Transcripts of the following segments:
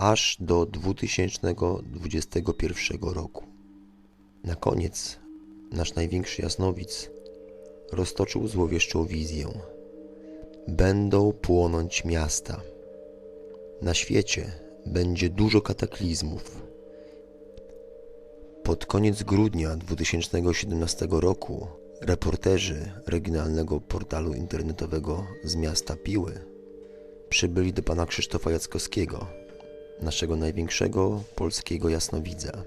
aż do 2021 roku. Na koniec nasz największy jasnowic roztoczył złowieszczą wizję. Będą płonąć miasta. Na świecie będzie dużo kataklizmów. Pod koniec grudnia 2017 roku reporterzy regionalnego portalu internetowego z miasta Piły przybyli do pana Krzysztofa Jackowskiego, naszego największego polskiego jasnowidza,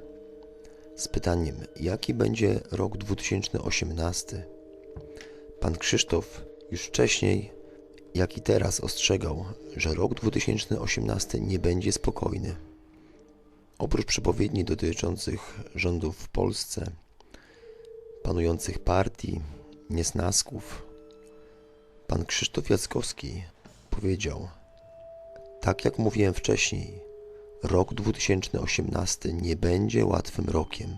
z pytaniem, jaki będzie rok 2018. Pan Krzysztof już wcześniej, jak i teraz ostrzegał, że rok 2018 nie będzie spokojny. Oprócz przepowiedni dotyczących rządów w Polsce, panujących partii, niesnasków, pan Krzysztof Jackowski powiedział: Tak jak mówiłem wcześniej, rok 2018 nie będzie łatwym rokiem.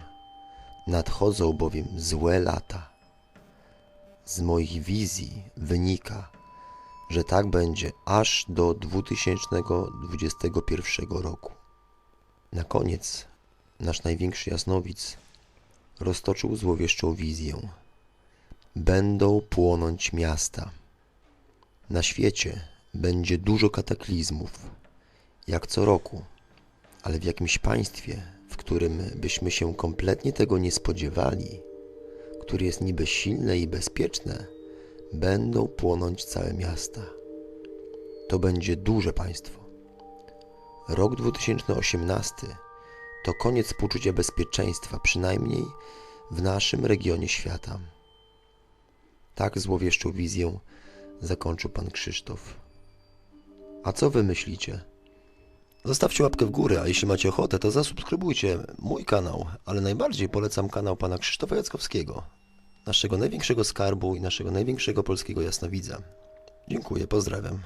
Nadchodzą bowiem złe lata. Z moich wizji wynika, że tak będzie aż do 2021 roku. Na koniec nasz największy jasnowic roztoczył złowieszczą wizję. Będą płonąć miasta. Na świecie będzie dużo kataklizmów, jak co roku, ale w jakimś państwie, w którym byśmy się kompletnie tego nie spodziewali, które jest niby silne i bezpieczne, będą płonąć całe miasta. To będzie duże państwo. Rok 2018 to koniec poczucia bezpieczeństwa, przynajmniej w naszym regionie świata. Tak złowieszczą wizję zakończył pan Krzysztof. A co wy myślicie? Zostawcie łapkę w górę, a jeśli macie ochotę, to zasubskrybujcie mój kanał, ale najbardziej polecam kanał pana Krzysztofa Jackowskiego, naszego największego skarbu i naszego największego polskiego jasnowidza. Dziękuję, pozdrawiam.